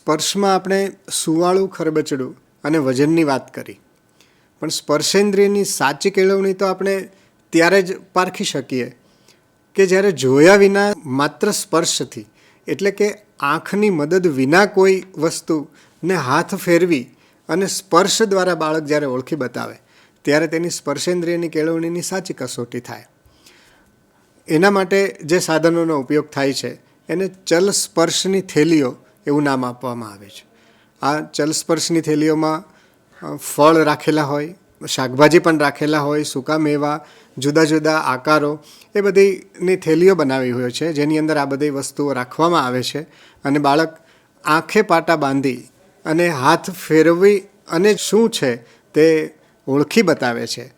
સ્પર્શમાં આપણે સુવાળું ખરબચડું અને વજનની વાત કરી. પણ સ્પર્શેન્દ્રિયની સાચી કેળવણી તો આપણે ત્યારે જ પારખી શકીએ કે જ્યારે જોયા વિના માત્ર સ્પર્શથી, એટલે કે આંખની મદદ વિના કોઈ વસ્તુને હાથ ફેરવી અને સ્પર્શ દ્વારા બાળક જ્યારે ઓળખી બતાવે, ત્યારે તેની સ્પર્શેન્દ્રિયની કેળવણીની સાચી કસોટી થાય. એના માટે જે સાધનોનો ઉપયોગ થાય છે, એને ચલ સ્પર્શની થેલીઓ એવું નામ આપવામાં આવે છે. આ ચલસ્પર્શની થેલીઓમાં ફળ રાખેલા હોય શાકભાજી પણ રાખેલા હોય સૂકા મેવા જુદા જુદા આકારો એ બધીની થેલીઓ બનાવી હોય છે જેની અંદર આ બધી વસ્તુઓ રાખવામાં આવે છે. અને બાળક આંખે પાટા બાંધી અને હાથ ફેરવી અને શું છે તે ઓળખી બતાવે છે.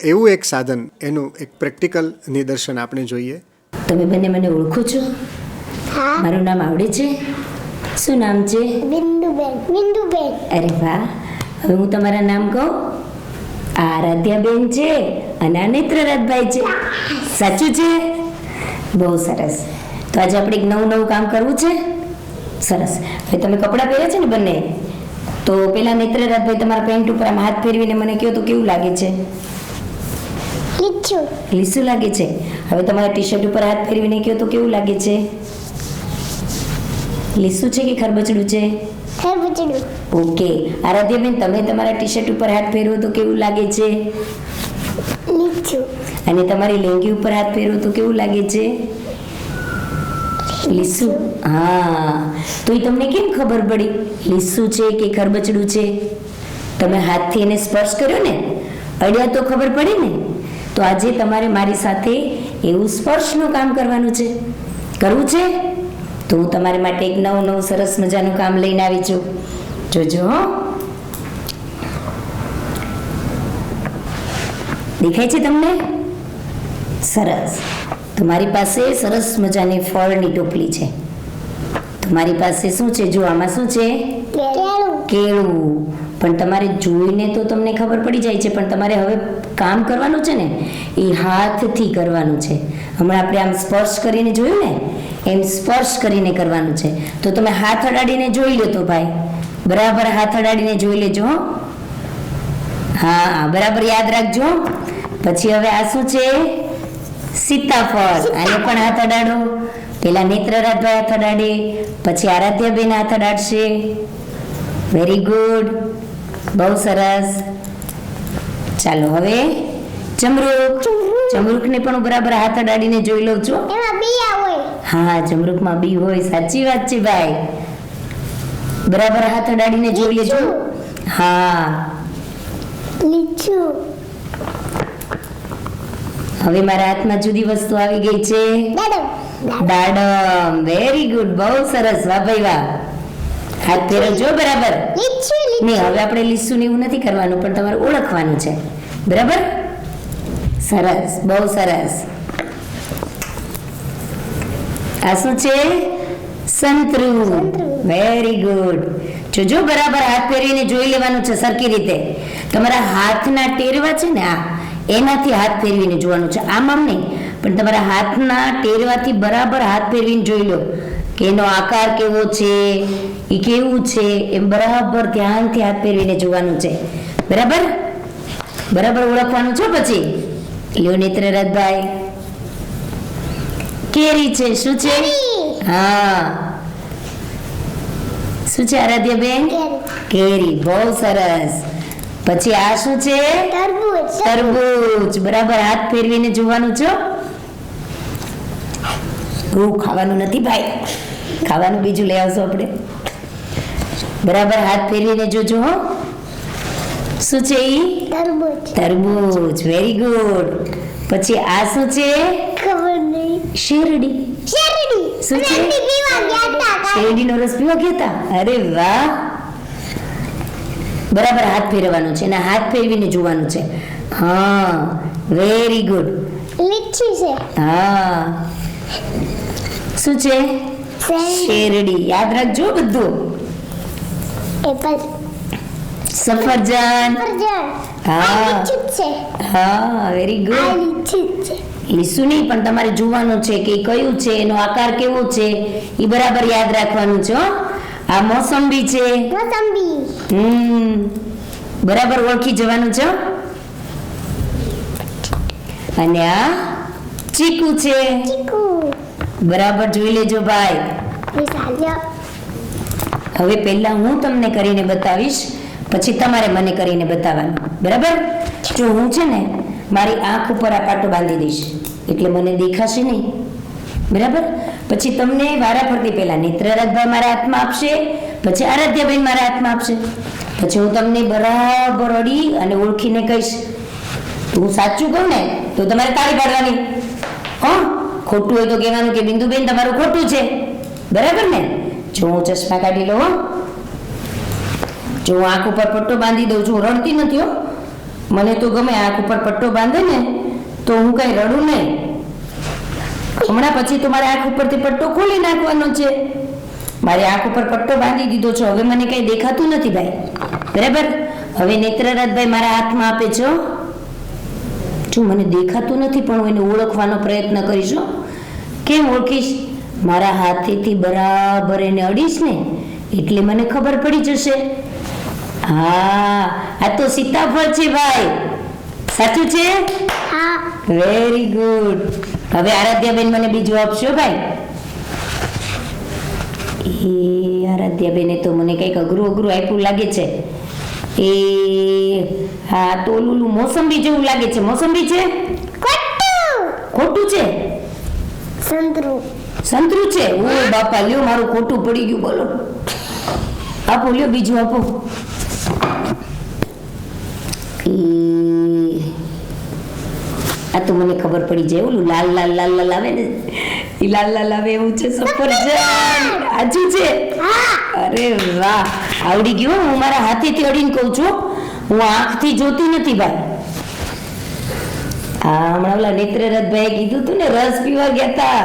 એવું એક સાધન એનું એક પ્રેક્ટિકલ નિદર્શન આપણે જોઈએ. તમે બંને મને ઓળખો છો? મારું નામ આવડે છે? શું નામ છે? બિંદુબેન બિંદુબેન અરે વાહ. હવે હું તમારા નામ કહું? આરાધ્યાબેન છે અને આ નેત્રરાજભાઈ છે. સાચું. છે? બહુ સરસ. તો આજે આપણે એક નવું નવું કામ કરવું છે? સરસ. હવે તમે કપડાં પહેર્યા છે ને બંને? તો પેલા નેત્રરાજભાઈ તમારા પેન્ટ ઉપર આમ હાથ ફેરવીને મને કહો તો કેવું લાગે છે? લીસું લાગે છે. હવે તમારા ટી શર્ટ ઉપર હાથ ફેરવીને કહો તો કેવું લાગે છે? લીસું છે કે ખરબચડું છે? ખરબચડું. ઓકે. આરાધ્યાબેન તમે તમારા ટી શર્ટ ઉપર હાથ ફેરવો તો કેવું લાગે છે? લીચું અને તમારી લેંગી ઉપર હાથ ફેરવો તો કેવું લાગે છે? લીસું. હા. તો એ તમને કેમ ખબર પડી? લીસું છે કે ખરબચડું છે? તમે હાથથી એને સ્પર્શ કર્યો ને? અડ્યા તો ખબર પડી ને? તો આજે તમારે મારી સાથે એવું સ્પર્શનું કામ કરવાનું છે. કરવું છે? તો હું તમારી માટે એક નવું નવું સરસ મજાનું કામ લઈને આવી છું. જોજો હો. દેખાય છે તમને? સરસ. તમારી પાસે સરસ મજાની ફળની ટોપલી છે. તમારી પાસે શું છે? જો આમાં શું છે? કેળું. કેળું. પણ તમારે જોઈને તો તમને ખબર પડી જાય છે પણ તમારે હવે કામ કરવાનું છે ને? એ હાથથી કરવાનું છે. હમણાં આપણે આમ સ્પર્શ કરીને જોયું ને એમ સ્પર્શ કરીને કરવાનું છે. તો તમે હાથ અડાડીને જોઈ લો તો ભાઈ. બરાબર હાથ અડાડીને જોઈ લેજો હા. બરાબર યાદ રાખજો. પછી હવે આ શું છે? સીતાફળ. આને પણ હાથ અડાડો. પેલા નેત્રરાજભાઈ હાથ અડાડે, પછી આરાધ્યાબેન હાથ અડાડશે. વેરી ગુડ બહુ સરસ. ચાલો હવે ચમરૂક જમરૂકને પણ બરાબર હાથ અડાડીને જોઈ લઉં છું. એમાં બિયા હોય હા જમરૂકમાં બી હોય સાચી વાત છે ભાઈ. બરાબર હાથ અડાડીને જોઈ લેજો હા. લીચું. હવે મારા હાથમાં જુદી વસ્તુ આવી ગઈ છે. દાડમ. વેરી ગુડ બહુ સરસ. વાહ ભાઈ વાહ. હાથ ફેરવજો બરાબર. નહીં હવે આપણે લીસું ને એવું નથી કરવાનું પણ તમારે ઓળખવાનું છે. બરાબર? સરસ. બહુ સરસ. આ શું છે સંતરું વેરી ગુડ જોજો બરાબર હાથ પહેરીને જોઈ લેવાનું છે સરખી રીતે. તમારા હાથના ટેરવા છે ને આ, એનાથી હાથ ફેરવીને જોવાનું છે. આમ આમ નહીં, પણ તમારા હાથના ટેરવાથી બરાબર હાથ ફેરવીને જોઈ લો. કે એનો આકાર કેવો છે, એ કેવું છે, એમ બરાબર ધ્યાનથી હાથ ફેરવીને જોવાનું છે. બરાબર? બરાબર ઓળખવાનું છે પછી? લ્યો નેત્રરથભાઈ. કેરી છે શું છે? હા. શું છે આરાધ્ય બેન કેરી. બહુ સરસ. પછી આ શું છે? તરબૂચ. તરબૂચ. બરાબર હાથ ફેરવીને જોવાનું છો? બહુ ખાવાનું નથી ભાઈ. ખાવાનું બીજું લઈ આવશો આપણે. બરાબર હાથ ફેરવીને જોજો હો. શું છે ઈ? તરબૂચ. તરબૂચ. Very good. પછી આ શું છે? શેરડી શેરડી શું છે? શેરડીનો રસ પીવા ગયા હતા અરે વાહ બરાબર હાથ ફેરવવાનો છે અને હાથ ફેરવીને જોવાનું છે હા વેરી ગુડ લીચી છે હા શું છે શેરડી યાદ રાખજો બધું એપલ સફરજન સફરજન હા. હા વેરી આ ગુડ લીચી છે લીસું નહીં પણ તમારે જોવાનું છે કે કયું છે એનો આકાર કેવો છે એ બરાબર યાદ રાખવાનું છે આ મોસંબી છે. મોસંબી. હમ. બરાબર ઓળખી જવાનું છે અને આ ચીકુ છે. ચીકુ. બરાબર જોઈ લેજો ભાઈ. હવે પહેલા હું તમને કરીને બતાવીશ પછી તમારે મને કરીને બતાવવાનું. બરાબર? જો હું છે ને મારી આંખ ઉપર આ પાટો બાંધી દઈશ. એટલે મને દેખાશે નહીં. બરાબર? પછી તમને વારા ફરતી પહેલા નેત્રરાજભાઈ મારા હાથમાં આપશે, પછી આરાધ્યાબેન મારા હાથમાં આપશે. પછી હું તમને બરાબર અડી અને ઓળખીને કહીશ. હું સાચું કહું ને, તો તમારે તાળી પાડવાની. હા ખોટું હોય તો કહેવાનું કે બિંદુબેન તમારું ખોટું છે. બરાબર ને? જો હું ચશ્મા કાઢી લઉં. જો હું આંખ ઉપર પટ્ટો બાંધી દઉં છું રડતી નથી, હો. મને તો ગમે આંખ ઉપર પટ્ટો બાંધે ને, તો હું કઈ રડું નહીં. હમણાં પછી તો મારે આંખ ઉપરથી પટ્ટો ખોલી નાખવાનો છે. મારે આંખ ઉપર પટ્ટો બાંધી દીધો છે, હવે મને કઈ દેખાતું નથી ભાઈ. બરાબર? હવે નેત્રરાજભાઈ મારા હાથમાં આપે છે જો મને દેખાતું નથી, પણ હું એને ઓળખવાનો પ્રયત્ન કરીશું કેમ ઓળખીશ? મારા હાથેથી બરાબર એને અડીશ ને, એટલે મને ખબર પડી જશે. હા આ તો સીતાફળ છે ભાઈ. સાચું છે? હા. વેરી ગુડ હવે આરાધ્યાબેન મને બીજું આપશો ભાઈ? એ આરાધ્યાબેને તો મને કંઈક અઘરું અઘરું આપ્યું લાગે છે. એ હા તો ઓલું મોસંબી જેવું લાગે છે. મોસંબી છે? ખોટું. છે? સંતરુ. સંતરું છે? ઓ બાપા લ્યો મારું ખોટું પડી ગયું બોલો. આપો લ્યો બીજું આપો. એ આ તો મને ખબર પડી જાય ઓલું લાલ લાલ લાલ લાલ આવે ને એ લાલ લાલ આવે એવું છે સફરજન આજુ છે. અરે વાહ આવડી ગયું હું મારા હાથેથી અડીને કહું છું હું આંખથી જોતી નથી ભાઈ. આ હમણાં ઓલા નેત્રરથભાઈએ કીધું તું ને રસ પીવા ગયા તા.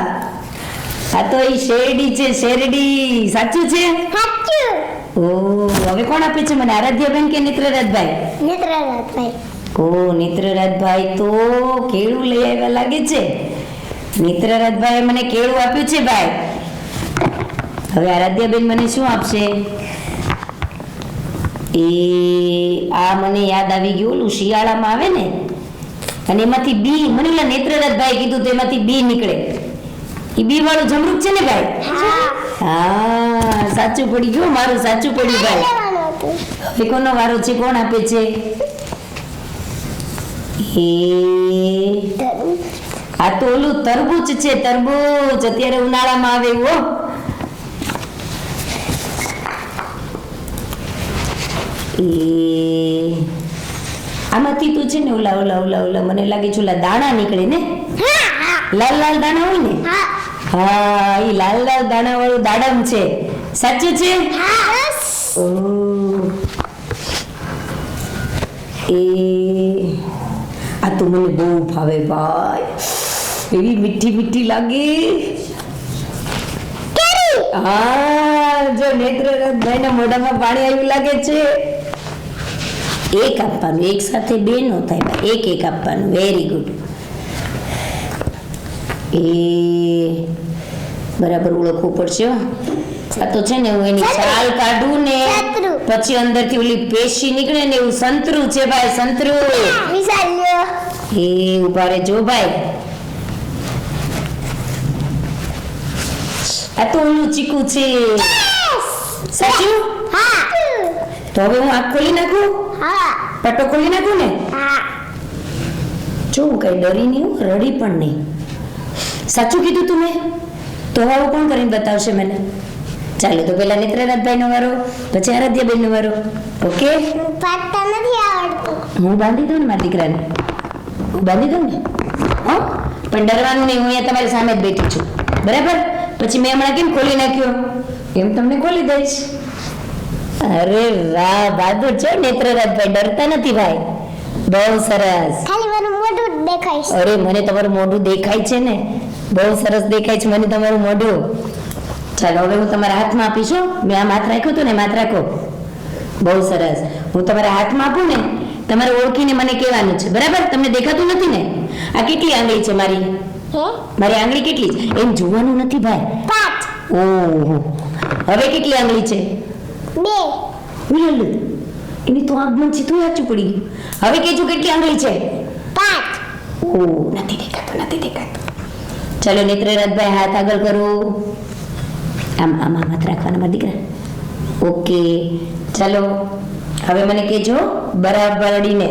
આ તો એ શેરડી છે શેરડી. સાચું છે? સાચું. કોણ આપે છે મને? આરાધ્યાબેન કે નેત્રરાજભાઈ? નેત્રરાજભાઈ. ઓ નેત્રરાજભાઈ તો કેળું લઈ આવ્યા લાગે છે. નેત્રરાજભાઈએ મને કેળું આપ્યું છે ભાઈ. હવે આરાધ્યાબેન મને શું આપશે? એ આ મને યાદ આવી ગયું ઓલું શિયાળામાં આવે ને? અને એમાંથી બી મને ઓલા નેત્રરાજભાઈ કીધું તો એમાંથી બી નીકળે. એ બી વાળું જમરૂક છે ને ભાઈ? હા. સાચું પડી ગયું મારું સાચું પડ્યું ભાઈ. હવે કોનો વારો છે કોણ આપે છે? એ. આ તો ઓલું તરબૂચ છે તરબૂચ. અત્યારે ઉનાળામાં આવે એવું હો. એ. આમાંથી તું છે ને ઓલા ઓલા ઓલા ઓલા. મને લાગે છે ઓલા દાણા નીકળે ને? લાલ લાલ દાણા હોય ને? હા એ લાલ લાલ દાણા વાળું દાડમ છે. સાચું છે? ઓહ. એ આ તો મને બહુ ભાવે ભાઈ. એવી મીઠી મીઠી લાગે. હા, જો નેત્રરથભાઈ ના મોઢામાં પાણી આવ્યું લાગે છે. એક આપવાનું, એક સાથે બે નો થાય એક એક આપવાનું. વેરી ગુડ એ બરાબર ઓળખવું પડશે. આ તો છે ને હું એની છાલ કાઢું ને. પછી અંદરથી ઓલી પેશી નીકળે ને એવું સંતરું છે ભાઈ સંતરું! એ ઊભા રે જો ભાઈ. આ તો ઓલું ચીકુ છે. સાચું? હા. તો હવે હું આંખ ખોલી નાખું? હા. પટ્ટો ખોલી નાખું ને? હા. જો હું કઈ ડરી નહીં રડી પણ નહીં. સાચું કીધું તું મેં? તો હવે કોણ કરીને બતાવશે મને? ચાલો તો પેલા નેત્રનાથભાઈનો વારો પછી આરાધ્યાબેનનો વારો. ઓકે? પાડતા નથી આવડતું. હું બાંધી દઉં ને મારા દીકરાને? હું બાંધી દઉં ને? હો? પણ ડરવાનું નહીં હું અહીંયા તમારી સામે જ બેઠી છું. બરાબર? પછી મેં હમણાં કેમ ખોલી નાખ્યો? એમ તમને ખોલી દઈશ. અરે વાહ બહાદુર છો નેત્રરાજભાઈ ડરતા નથી ભાઈ. બહુ સરસ. ખાલી મારું મોઢું દેખાય દેખાઈશ અરે મને તમારું મોઢું દેખાય છે ને? બહુ સરસ દેખાય છે મને તમારું મોઢું. ચાલો હવે હું તમારા હાથમાં આપીશ હો. મેં આમ હાથ રાખ્યું હતું ને માથ રાખો. બહુ સરસ. હું તમારા હાથમાં આપું ને તમારે ઓળખીને મને કહેવાનું છે. બરાબર? તમને દેખાતું નથી ને? આ કેટલી આંગળી છે મારી? મારી આંગળી કેટલી છે? એમ જોવાનું નથી ભાઈ. પાંચ. ઓહો. હવે કેટલી આંગળી છે? બે. ઉલલ. એની તો આગમન છે તો સાચું પડી. ગયું હવે કેજો કેટલી આંગળી છે? પાંચ. ઓ નથી દેખાતું નથી દેખાતું. ચાલો નેત્રરાજભાઈ હાથ આગળ કરો. આમ આમ આમ હાથ રાખવાના મારા દીકરા. ઓકે ચાલો હવે મને કહેજો બરાબર અડીને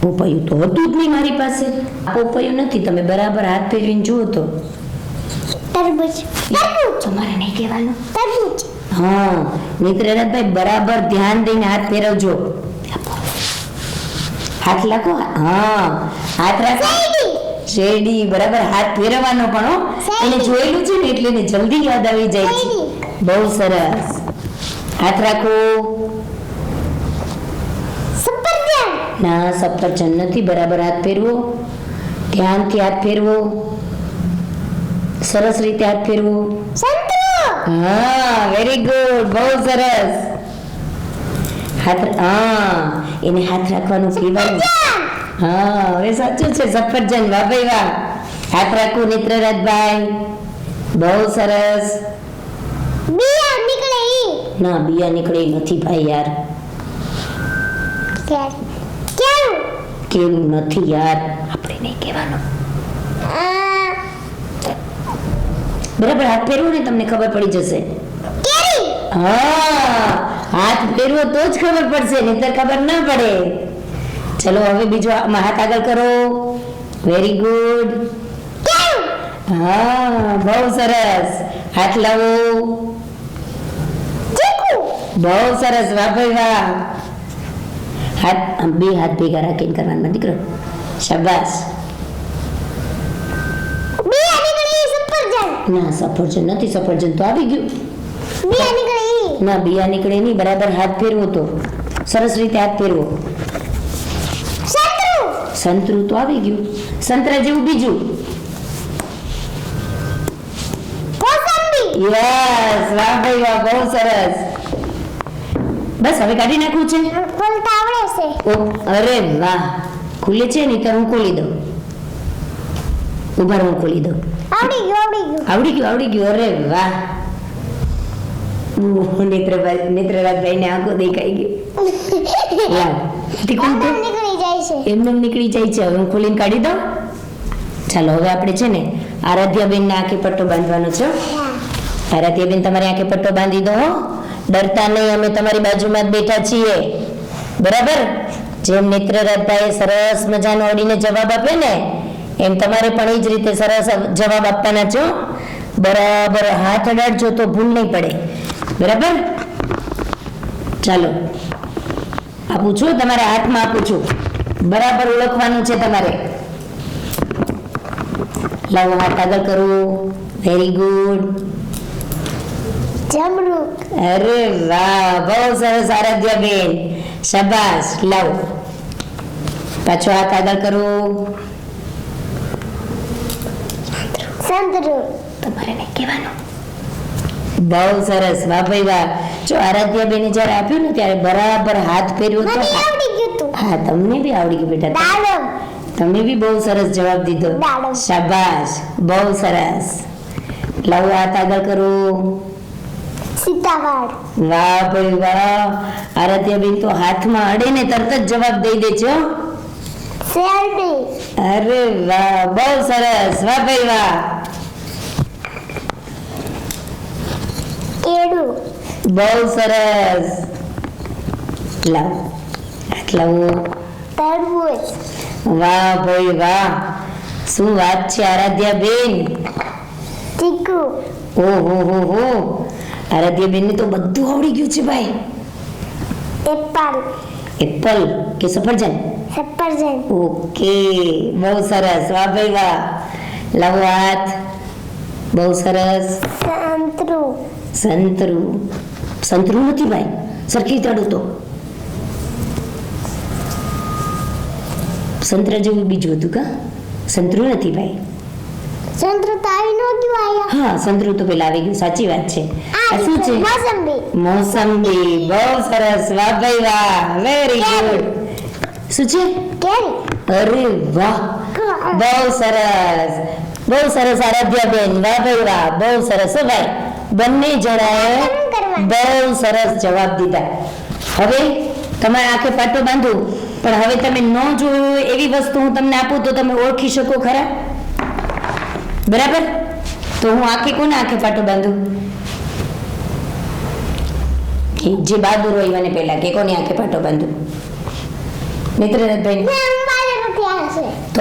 પોપૈયું. તો હતું જ નહીં મારી પાસે. પોપૈયું નથી તમે બરાબર હાથ ફેરવીને જુઓ તો. તરબૂચ. તરબૂચ. તમારે નહીં કહેવાનું. તરબૂચ. હા બરાબર ધ્યાન દઈને હાથ ફેરવજો. હાથ લાગો હા હાથ રાખો. શેરડી બરાબર? હાથ ફેરવવાનો પણ એને જોયેલું છે ને એટલે એને જલ્દી યાદ આવી જાય છે. બહુ સરસ. હાથ રાખો. ના સફરજન નથી. બરાબર હાથ ફેરવો. ધ્યાનથી હાથ ફેરવો. સરસ રીતે હાથ ફેરવો. હા વેરી ગુડ બહુ સરસ. હાથ હા એને હાથ રાખવાનું કહેવાનું. હા હવે સાચું છે સફરજન વાહ ભાઈ વાહ હાથ રાખો નેત્રરાજભાઈ બહુ સરસ. બિયા નીકળે ઈ. ના બિયા નીકળે નથી ભાઈ યાર. કેરું કેવું? નથી યાર આપણે નહીં કહેવાનું. બરાબર હાથ ફેરવો ને તમને ખબર પડી જશે. હા હાથ ફેરવો તો જ ખબર પડશે નહીતર ખબર ના પડે. ચલો હવે બીજો હાથ આગળ કરો. વેરી ગુડ હા બહુ સરસ. હાથ લાવો. બહુ સરસ વાહ ભાઈ વાહ. હાથ બે હાથ ભેગા રાખીને કરવાનું દીકરો. શાબાશ. ના સફરજન નથી સફરજન તો આવી ગયું. ના બિયા નીકળે નહીં બરાબર હાથ ફેરવો તો. સરસ રીતે હાથ ફેરવો. સંતરું તો આવી ગયું. સંતરા જેવું બીજું. યસ વાહ ભાઈ વાહ બહુ સરસ. બસ હવે કાઢી નાખવું છે? ખોલતા આવડે છે. અરે વાહ. ખુલે છે ને તો હું ખોલી દઉં. ઊભા હું ખોલી દઉં. આવડી ગયું આવડી ગયું. આવડી ગયું આવડી ગયું અરે વાહ. નેત્રભાઈ નેત્રરાજભાઈ ને આંખો દેખાઈ ગઈ લાવ. જાય છે. એમને એમ નીકળી જાય છે. હવે હું ખોલીને કાઢી દઉં. ચાલો હવે આપણે છે ને આરાધ્યાબેન ને આંખે પટ્ટો બાંધવાનો છે. આરાધ્યાબેન તમારી આંખે પટ્ટો બાંધી દો. ડરતા નહીં અમે તમારી બાજુમાં જ બેઠા છીએ. બરાબર? જેમ નેત્રરાજભાઈએ સરસ મજાનો ઓડીને જવાબ આપ્યો ને એમ તમારે પણ એ જ રીતે સરસ જવાબ આપવાના છો બરાબર હાથ અડાડજો તો ભૂલ નહીં પડે. બરાબર? ચાલો. આપું છું તમારા હાથમાં આપું છું. બરાબર ઓળખવાનું છે તમારે. લાવો હાથ આગળ કરવું વેરી ગુડ જમરૂક. અરે વાહ બહુ સરસ આરાધ્યા બેન શાબાશ. લાવો. પાછો હાથ આગળ કરો. સંતરું. તમારે કહેવાનું. બહુ સરસ. વાહ ભાઈ વાહ. જો આરાધ્યા બેને જ્યારે આપ્યું ને ત્યારે બરાબર હાથ ફેર્યો તું હા તમને બી આવડી ગયું બેટા. તમે બી બહુ સરસ જવાબ દીધો. શાબાશ. બહુ સરસ. લાવો હાથ આગળ કરો. સીતાવાડ વાહ ભાઈ વાહ. આરાધ્યા બેન તો હાથમાં અડે ને તરત જ જવાબ દઈ દેજો શેરડી. અરે વાહ બહુ સરસ. વાહ ભાઈ વાહ. કેળું. બહુ સરસ. લાવો. હાથ તરબૂચ. વાહ ભાઈ વાહ. શું વાત છે આરાધ્યા બેન ચીકુ. ઓહો હો હો આરાધ્યા બેન ને તો બધું આવડી ગયું છે ભાઈ. એપલ એપલ કે સફરજન? સફરજન. ઓકે બહુ સરસ. વાહ ભાઈ વાહ. લાવો હાથ. બહુ સરસ. સંતરું. સંતરું. સંતરું નથી ભાઈ? સરખી તડું તો. સંતરા જેવું બીજું હતું કા? સંતરું નથી ભાઈ. સંતરું તો આવી નહોતું આયા. હા સંતરું તો પેલા આવી ગયું સાચી વાત છે. આ શું છે? મોસંબી. મોસંબી બહુ સરસ વાહ ભાઈ વાહ વેરી ગુડ શું છે? કેરી. અરે વાહ બહુ સરસ બહુ સરસ આરાધ્યા બેન વાહ ભાઈ વાહ બહુ સરસ ભાઈ. બંને જણાએ બહુ સરસ જવાબ દીધા. હવે તમારે આંખે પાટો બાંધું. પણ હવે તમે ન જોયું એવી વસ્તુ હું તમને આપું તો તમે ઓળખી શકો ખરા? બરાબર? તો હું આંખે કોને આંખે પાટો બાંધું? જે બહાદુર હોય મને પહેલા કે કોની આંખે પાટો બાંધું? ના આવશે તો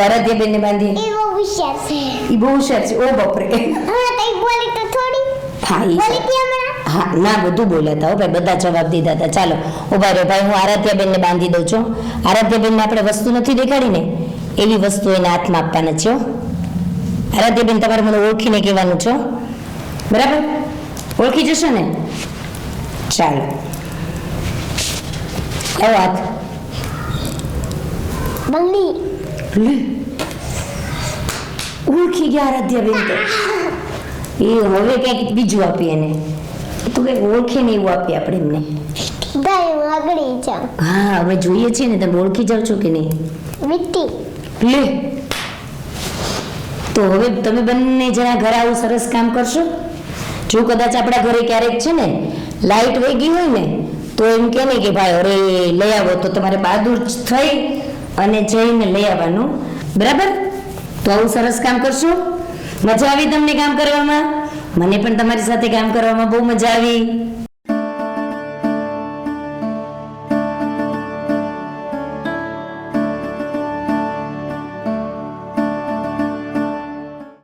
બહુ હોશિયાર છે. એ બહુ હોશિયાર છે. ઓ બાપરે. હમણાં તઈ બોલી તો થોડી. હા હા ના બધું બોલ્યા હતા હો ભાઈ બધા જવાબ દીધા હતા. ચાલો ઊભા રહ્યો ભાઈ હું આરાધ્યાબેનને બાંધી દઉં છું. આરાધ્યાબેનને આપણે વસ્તુ નથી દેખાડી ને એવી વસ્તુ એને હાથમાં આપવાના છે. આરાધ્યાબેન તમારે મને ઓળખીને કહેવાનું છે બરાબર? ઓળખી જશો ને? ચાલો. કયો હાથ? બંગડી. ઓળખી ગયા આરાધ્યાબેન તો. એ હવે કંઈક બીજું આપીએ એને. તો કઈ ઓળખે ને એવું આપીએ આપણે એમને. આગળી જાઉં. હા હવે જોઈએ છીએ ને તમે ઓળખી જાવ છો કે નહીં? વીટી. લે. તો હવે તમે બંને જણા ઘરે આવું સરસ કામ કરશો? જો કદાચ આપણા ઘરે ક્યારેક છે ને લાઈટ વહી ગઈ હોય ને તો એમ કે ને કે ભાઈ અરે લઈ આવો. તો તમારે બહાદુર થઈ અને જઈને લઈ આવવાનું. બરાબર? તો આવું સરસ કામ કરશો? મજા આવી તમને કામ કરવામાં? મને પણ તમારી સાથે કામ કરવામાં બહુ મજા આવી.